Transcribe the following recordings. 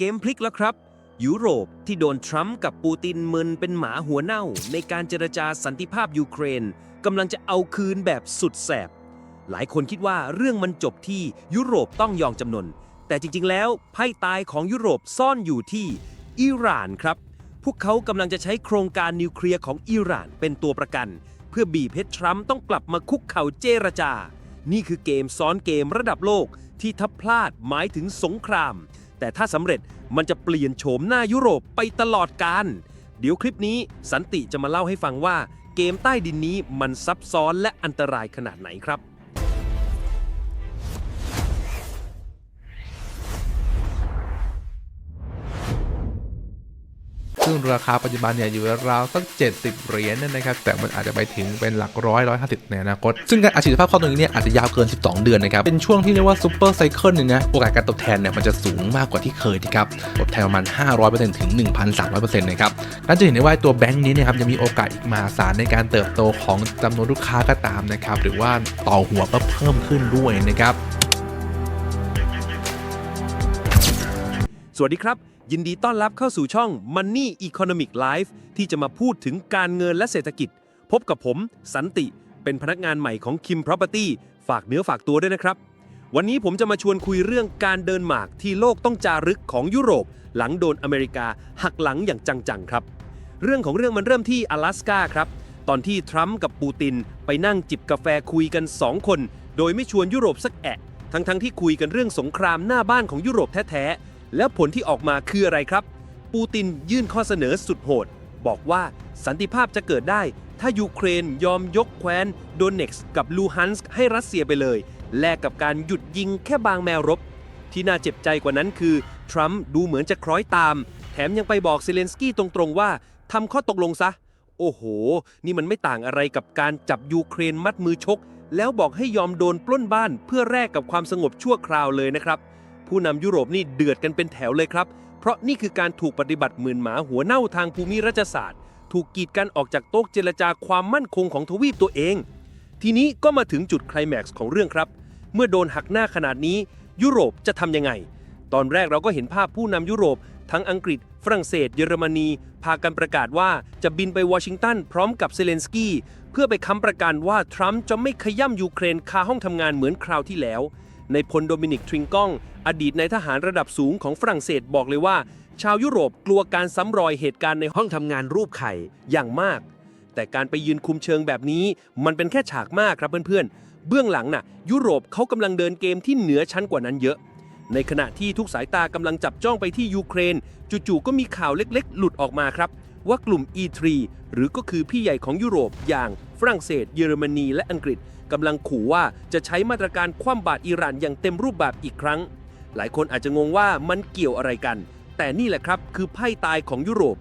เกมพลิกแล้วครับ ยุโรปที่โดนทรัมป์กับปูตินมึนเป็นหมาหัวเน่า ในการเจรจาสันติภาพยูเครนกำลังจะเอาคืนแบบสุดแสบ หลายคนคิดว่าเรื่องมันจบที่ยุโรปต้องยอมจำนน แต่จริงๆแล้วไพ่ตายของยุโรปซ่อนอยู่ที่อิหร่านครับ พวกเขากำลังจะใช้โครงการนิวเคลียร์ของอิหร่านเป็นตัวประกัน เพื่อบีบให้ทรัมป์ต้องกลับมาคุกเข่าเจรจา นี่คือเกมซ้อนเกมระดับโลกที่ถ้าพลาดหมายถึงสงคราม แต่ถ้าสำเร็จมันจะเปลี่ยนโฉมหน้ายุโรปไปตลอดการ เดี๋ยวคลิปนี้สันติจะมาเล่าให้ฟังว่า เกมใต้ดินนี้มันซับซ้อนและอันตรายขนาดไหนครับ ซึ่งราคาปัจจุบันเนี่ยอยู่ราวๆสัก 70 เหรียญนี่ยนะครับ แต่มันอาจจะไปถึงเป็นหลักร้อยร้อยห้าสิบในอนาคต ซึ่งการอัดฉีดภาพคล่อตรงนี้เนี่ยอาจจะยาวเกิน 12 เดือนนะครับ เป็นช่วงที่เรียกว่าซูเปอร์ไซเคิลเนี่ยนะ โอกาสการตอบแทนเนี่ยมันจะสูงมากกว่าที่เคยนะครับ ตอบแทนประมาณ 500%ถึง 1,300%นะครับนั่นจะเห็นได้ว่าตัวแบงค์นี้เนะครับยังมีโอกาสอีกมหาศาลในการเติบโตของจำนวนลูกค้าก็ตามนะครับ หรือว่าต่อหัวก็เพิ่มขึ้นด้วยนะครับ สวัสดีครับ ยินดีต้อนรับเข้าสู่ช่อง Money Economic Life ที่จะมาพูดถึงการเงินและเศรษฐกิจ พบกับผม สันติ เป็นพนักงานใหม่ของ Kim Property ฝากเนื้อฝากตัวด้วยนะครับ วันนี้ผมจะมาชวนคุยเรื่องการเดินหมากที่โลกต้องจารึกของยุโรป หลังโดนอเมริกาหักหลังอย่างจังๆครับ เรื่องของเรื่องมันเริ่มที่阿拉สกาครับ ตอนที่ทรัมป์กับปูตินไปนั่งจิบกาแฟคุยกัน 2 คน โดยไม่ชวนยุโรปสักแอะทั้งๆที่คุยกันเรื่องสงครามหน้าบ้านของยุโรปแท้ๆ แล้วผลที่ออกมาคืออะไรครับ ปูตินยื่นข้อเสนอสุดโหด บอกว่าสันติภาพจะเกิดได้ ถ้ายูเครนยอมยกแคว้นโดเน็กซ์กับลูฮันส์ให้รัสเซียไปเลย แลกกับการหยุดยิงแค่บางแมวรบ ที่น่าเจ็บใจกว่านั้นคือ ทรัมป์ดูเหมือนจะคล้อยตาม แถมยังไปบอกเซเลนสกี้ตรงๆว่าทำข้อตกลงซะ โอ้โห นี่มันไม่ต่างอะไรกับการจับยูเครนมัดมือชก แล้วบอกให้ยอมโดนปล้นบ้านเพื่อแลกกับความสงบชั่วคราวเลยนะครับ ผู้นำยุโรปนี่เดือดกันเป็นแถวเลยครับ เพราะนี่คือการถูกปฏิบัติหมื่นหมาหัวเน่าทางภูมิรัฐศาสตร์ ถูกกีดกันออกจากโต๊ะเจรจาความมั่นคงของทวีปตัวเอง ทีนี้ก็มาถึงจุดไคลแม็กซ์ของเรื่องครับ เมื่อโดนหักหน้าขนาดนี้ ยุโรปจะทำยังไง ตอนแรกเราก็เห็นภาพผู้นำยุโรป ทั้งอังกฤษ ฝรั่งเศส เยอรมนี พากันประกาศว่าจะบินไปวอชิงตันพร้อมกับเซเลนสกี้เพื่อไปค้ำประกันว่าทรัมป์จะไม่ขย่ำยูเครนคาห้องทำงานเหมือนคราวที่แล้ว ในพลโดมินิกทริงกอง อดีตนายทหารระดับสูงของฝรั่งเศสบอกเลยว่า ชาวยุโรปกลัวการซ้ำรอยเหตุการณ์ในห้องทำงานรูปไข่อย่างมาก แต่การไปยืนคุมเชิงแบบนี้ มันเป็นแค่ฉากมากครับเพื่อนๆ เบื้องหลังน่ะ ยุโรปเขากำลังเดินเกมที่เหนือชั้นกว่านั้นเยอะ ในขณะที่ทุกสายตากำลังจับจ้องไปที่ยูเครน จู่ๆก็มีข่าวเล็กๆ หลุดออกมาครับว่ากลุ่ม E3 หรือก็คือพี่ใหญ่ของยุโรปอย่างฝรั่งเศส เยอรมนี และอังกฤษกำลังขู่ว่าจะใช้มาตรการคว่ำบาตรอิหร่านอย่างเต็มรูปแบบอีกครั้ง หลายคนอาจจะงงว่ามันเกี่ยวอะไรกัน แต่นี่แหละครับคือไพ่ตายของยุโรป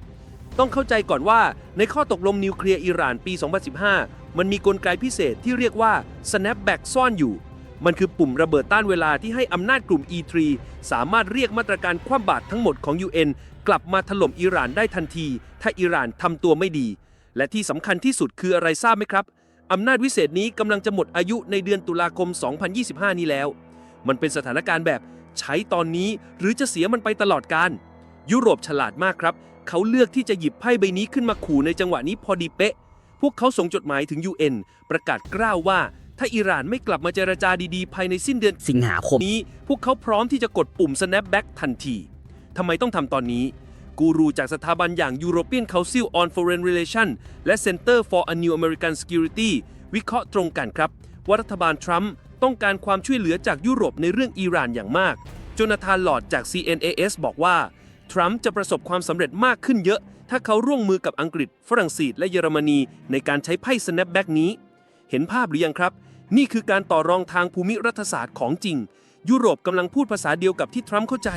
ต้องเข้าใจก่อนว่าในข้อตกลงนิวเคลียร์อิหร่านปี 2015 มันมีกลไกพิเศษที่เรียกว่า snapback ซ่อนอยู่ มันคือปุ่มระเบิดต้านเวลาที่ให้อำนาจกลุ่ม E3 สามารถเรียกมาตรการคว่ำบาตรทั้งหมดของ UN กลับมาถล่มอิหร่านได้ทันที ถ้าอิหร่านทำตัวไม่ดี และที่สำคัญที่สุดคืออะไรทราบไหมครับอำนาจวิเศษนี้กำลังจะหมดอายุในเดือนตุลาคม 2025 นี้แล้ว มันเป็นสถานการณ์แบบ ใช้ตอนนี้หรือจะเสียมันไปตลอดการยุโรปฉลาดมากครับ เขาเลือกที่จะหยิบไพ่ใบนี้ขึ้นมาขู่ในจังหวะนี้พอดีเป๊ะ พวกเขาส่งจดหมายถึง UN ประกาศกล้าวว่า ถ้าอิหร่านไม่กลับมาเจรจาดีๆ ภายในสิ้นเดือนสิงหาคมนี้ พวกเขาพร้อมที่จะกดปุ่ม snapback ทันทีทำไมต้องทำตอนนี้ กูรูจากสถาบันอย่าง European Council on Foreign Relations และ Center for a New American Security วิเคราะห์ตรงกันครับ ว่ารัฐบาลทรัมป์ ต้องการความช่วยเหลือจากยุโรปในเรื่องอิหร่านอย่างมากโจนาธานหลอดจาก CNAS บอกว่า ทรัมป์จะประสบความสำเร็จมากขึ้นเยอะ ถ้าเขาร่วมมือกับอังกฤษ ฝรั่งเศสและเยอรมนีในการใช้ไพ่ snapback นี้ เห็นภาพหรือยังครับ นี่คือการต่อรองทางภูมิรัฐศาสตร์ของจริง ยุโรปกำลังพูดภาษาเดียวกับที่ทรัมป์เข้าใจ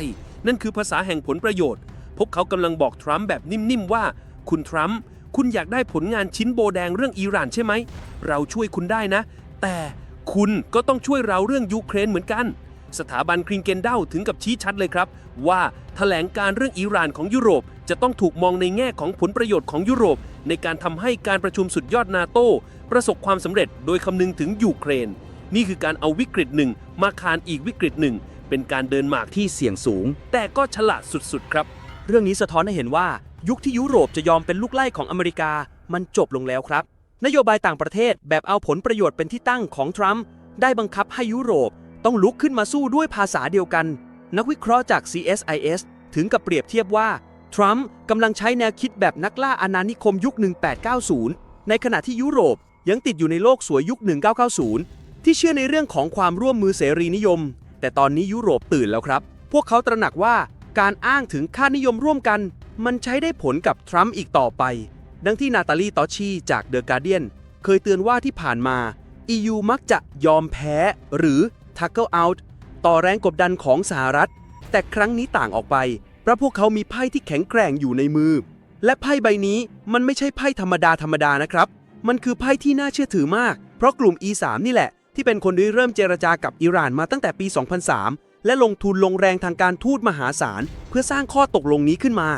นั่นคือภาษาแห่งผลประโยชน์ พวกเขากำลังบอกทรัมป์แบบนิ่มๆว่า คุณทรัมป์คุณอยากได้ผลงานชิ้นโบแดงเรื่องอิหร่านใช่ไหมเราช่วยคุณได้นะ แต่ คุณก็ต้องช่วยเราเรื่องยูเครนเหมือนกัน สถาบันคริงเกนเดาถึงกับชี้ชัดเลยครับ ว่าแถลงการเรื่องอิหร่านของยุโรป จะต้องถูกมองในแง่ของผลประโยชน์ของยุโรป ในการทำให้การประชุมสุดยอดนาโตประสบความสำเร็จโดยคำนึงถึงยูเครน นี่คือการเอาวิกฤตหนึ่งมาคานอีกวิกฤตหนึ่งเป็นการเดินหมากที่เสี่ยงสูง แต่ก็ฉลาดสุดๆครับ เรื่องนี้สะท้อนให้เห็นว่า ยุคที่ยุโรปจะยอมเป็นลูกไล่ของอเมริกา มันจบลงแล้วครับ นโยบายต่างประเทศแบบเอาผลประโยชน์เป็นที่ตั้งของทรัมป์ได้บังคับให้ยุโรปต้องลุกขึ้นมาสู้ด้วยภาษาเดียวกัน นักวิเคราะห์จาก CSIS ถึงกับเปรียบเทียบว่า ทรัมป์กำลังใช้แนวคิดแบบนักล่าอาณานิคมยุค 1890 ในขณะที่ยุโรปยังติดอยู่ในโลกสวยยุค 1990 ที่เชื่อในเรื่องของความร่วมมือเสรีนิยม แต่ตอนนี้ยุโรปตื่นแล้วครับ พวกเขาตระหนักว่าการอ้างถึงค่านิยมร่วมกัน มันใช้ได้ผลกับทรัมป์อีกต่อไป ดังที่นาตาลีตอชีจากเดอะการเดียนเคยเตือนว่าที่ผ่านมา EU มักจะยอมแพ้ หรือ tackle out ต่อแรงกดดันของสหรัฐ แต่ครั้งนี้ต่างออกไป เพราะพวกเขามีไพ่ที่แข็งแกร่งอยู่ในมือ และไพ่ใบนี้มันไม่ใช่ไพ่ธรรมดาธรรมดานะครับ มันคือไพ่ที่น่าเชื่อถือมาก เพราะกลุ่ม E3 นี่แหละ ที่เป็นคนที่เริ่มเจรจากับอิหร่านมาตั้งแต่ปี 2003 และลงทุนลงแรงทางการทูตมหาศาล เพื่อสร้างข้อตกลงนี้ขึ้นมา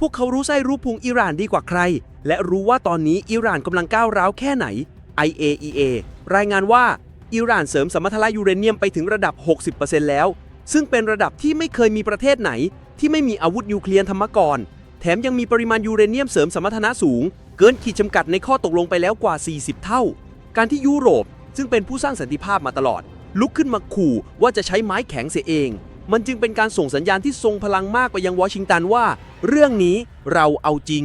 พวกเขารู้ไส้รู้พุงอิหร่านดีกว่าใคร และรู้ว่าตอนนี้อิหร่านกำลังก้าวร้าวแค่ไหน IAEA รายงานว่าอิหร่านเสริมสมรรถนะยูเรเนียมไปถึงระดับ 60%แล้ว ซึ่งเป็นระดับที่ไม่เคยมีประเทศไหน ที่ไม่มีอาวุธนิวเคลียร์ธรรมกรแถมยังมีปริมาณยูเรเนียมเสริมสมรรถนะสูง เกินขีดจำกัดในข้อตกลงไปแล้วกว่า 40 เท่า การที่ยุโรปซึ่งเป็นผู้สร้างสันติภาพมาตลอด ลุกขึ้นมาขู่ว่าจะใช้ไม้แข็งเสียเอง มันจึงเป็นการส่งสัญญาณที่ทรงพลังมากไปยังวอชิงตันว่า เรื่องนี้เราเอาจริง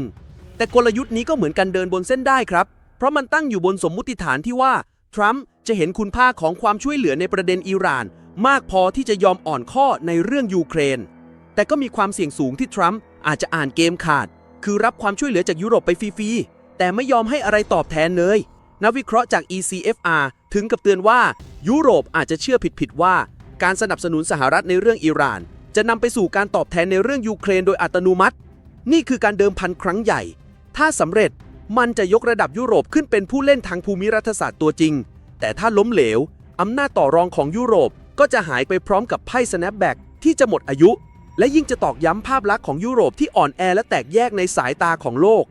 แต่กลยุทธ์นี้ก็เหมือนกันเดินบนเส้นได้ครับ เพราะมันตั้งอยู่บนสมมุติฐานที่ว่า ทรัมป์จะเห็นคุณค่าของความช่วยเหลือในประเด็นอิหร่าน มากพอที่จะยอมอ่อนข้อในเรื่องยูเครน แต่ก็มีความเสี่ยงสูงที่ทรัมป์อาจจะอ่านเกมขาด คือรับความช่วยเหลือจากยุโรปไปฟรีๆแต่ไม่ยอมให้อะไรตอบแทนเลยนักวิเคราะห์จาก ECFR ถึงกับเตือนว่า ยุโรปอาจจะเชื่อผิดๆว่า การสนับสนุนสหรัฐในเรื่องอิหร่าน จะนำไปสู่การตอบแทนในเรื่องยูเครนโดยอัตโนมัติ นี่คือการเดิมพันครั้งใหญ่ ถ้าสำเร็จมันจะยกระดับยุโรปขึ้นเป็นผู้เล่นทางภูมิรัฐศาสตร์ตัวจริง แต่ถ้าล้มเหลว อำนาจต่อรองของยุโรปก็จะหายไปพร้อมกับไพ่ snapback ที่จะหมดอายุ และยิ่งจะตอกย้ำภาพลักษณ์ของยุโรปที่อ่อนแอและแตกแยกในสายตาของโลก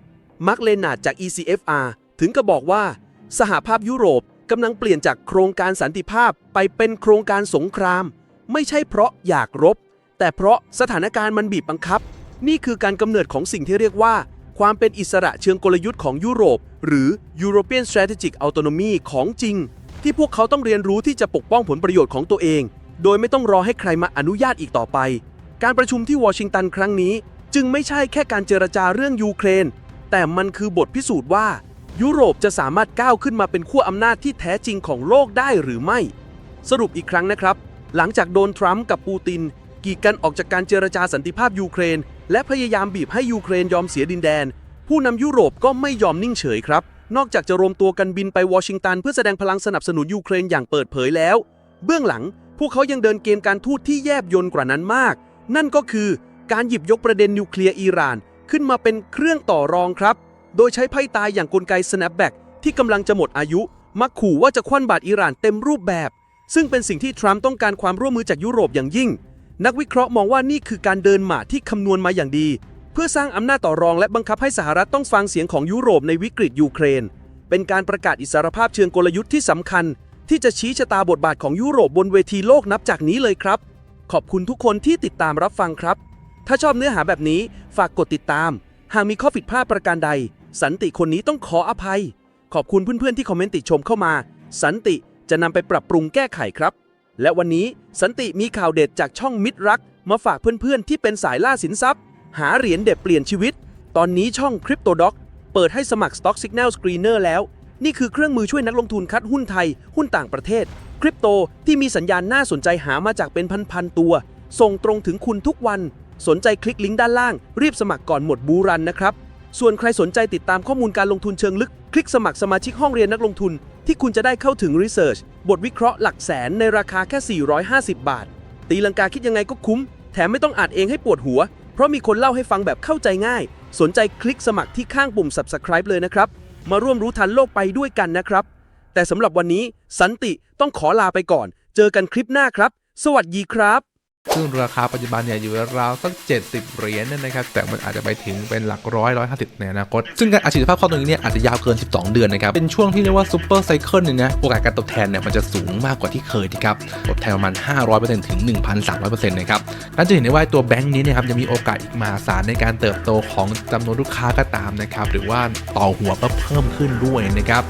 มาร์กเลนาดจาก ECFR ถึงกับบอกว่า สหภาพยุโรป กำลังเปลี่ยนจากโครงการสันติภาพไปเป็นโครงการสงคราม ไม่ใช่เพราะอยากรบ แต่เพราะสถานการณ์มันบีบบังคับ นี่คือการกำเนิดของสิ่งที่เรียกว่า ความเป็นอิสระเชิงกลยุทธ์ของยุโรป หรือ European Strategic Autonomy ของจริง ที่พวกเขาต้องเรียนรู้ที่จะปกป้องผลประโยชน์ของตัวเอง โดยไม่ต้องรอให้ใครมาอนุญาตอีกต่อไป การประชุมที่วอชิงตันครั้งนี้ จึงไม่ใช่แค่การเจรจาเรื่องยูเครน แต่มันคือบทพิสูจน์ว่า ยุโรปจะสามารถก้าวขึ้นมาเป็นขั้วอำนาจที่แท้จริงของโลกได้หรือไม่ สรุปอีกครั้งนะครับ หลังจากโดนทรัมป์กับปูติน กีดกันออกจากการเจรจาสันติภาพยูเครน และพยายามบีบให้ยูเครนยอมเสียดินแดน ผู้นำยุโรปก็ไม่ยอมนิ่งเฉยครับ นอกจากจะรวมตัวกันบินไปวอชิงตันเพื่อแสดงพลังสนับสนุนยูเครนอย่างเปิดเผยแล้ว เบื้องหลัง พวกเขายังเดินเกมการทูตที่แยบยลกว่านั้นมาก นั่นก็คือการหยิบยกประเด็นนิวเคลียร์อิหร่านขึ้นมาเป็นเครื่องต่อรองครับ โดยใช้ไพ่ตายอย่างกลไก snapback ที่กำลังจะหมดอายุมาขู่ว่าจะคว่ำบาตรอิหร่านเต็มรูปแบบ ซึ่งเป็นสิ่งที่ทรัมป์ต้องการความร่วมมือจากยุโรปอย่างยิ่ง นักวิเคราะห์มองว่านี่คือการเดินหมาที่คำนวณมาอย่างดี เพื่อสร้างอำนาจต่อรองและบังคับให้สหรัฐต้องฟังเสียงของยุโรปในวิกฤตยูเครน เป็นการประกาศอิสรภาพเชิงกลยุทธ์ที่สำคัญ ที่จะชี้ชะตาบทบาทของยุโรปบนเวทีโลกนับจากนี้เลยครับ ขอบคุณทุกคนที่ติดตามรับฟังครับ ถ้าชอบเนื้อหาแบบนี้ฝากกดติดตาม หากมีข้อผิดพลาดประการใด สันติคนนี้ต้องขออภัย ขอบคุณเพื่อนๆที่คอมเมนต์ติชมเข้ามา สันติจะนำไปปรับปรุงแก้ไขครับ และวันนี้สันติมีข่าวเด็ดจากช่องมิตรรัก มาฝากเพื่อนๆ ที่เป็นสายล่าสินทรัพย์ หาเหรียญเด็ดเปลี่ยนชีวิต ตอนนี้ช่อง CryptoDoc เปิดให้สมัคร Stock Signal Screener แล้ว นี่คือเครื่องมือช่วยนักลงทุนคัดหุ้นไทย หุ้นต่างประเทศ คริปโตที่มีสัญญาณน่าสนใจหามาจากเป็นพันๆตัว ส่งตรงถึงคุณทุกวัน สนใจคลิกลิงก์ด้านล่าง รีบสมัครก่อนหมดบูรันนะครับ ส่วนใครสนใจติดตามข้อมูลการลงทุนเชิงลึก คลิกสมัครสมาชิกห้องเรียนนักลงทุน ที่คุณจะได้เข้าถึงรีเสิร์ชบทวิเคราะห์หลักแสนในราคาแค่ 450 บาท ตีลังกาคิดยังไงก็คุ้ม แถมไม่ต้องอ่านเองให้ปวดหัว เพราะมีคนเล่าให้ฟังแบบเข้าใจง่าย สนใจคลิกสมัครที่ข้างปุ่ม subscribe เลยนะครับ มาร่วมรู้ทันโลกไปด้วยกันนะครับ แต่สำหรับวันนี้สันติต้องขอลาไปก่อน เจอกันคลิปหน้าครับ สวัสดีครับ ซึ่งราคาปัจจุบันเนี่ยอยู่ราวสัก 70 เหรียญเนยนะครับ แต่มันอาจจะไปถึงเป็นหลักร้อยร้อยห้าสิบในอนาคต ซึ่งการอัดฉีดภาพคล่อตรงนี้เนี่ยอาจจะยาวเกิน 12 เดือนนะครับ เป็นช่วงที่เรียกว่าซูเปอร์ไซเคิลเนี่ยนะโอกาสการตอบแทนเนี่ยมันจะสูงมากกว่าที่เคยนะครับตอบแทนประมาณ 500%ถึง 1,300%นะครับนั่นจะเห็นได้ว่าตัวแบงค์นี้เนะครับจะมีโอกาสอีกมหาศาลในการเติบโตของจำนวนลูกค้าก็ตามนะครับหรือว่าต่อหัวก็เพิ่มขึ้นด้วยนะครับ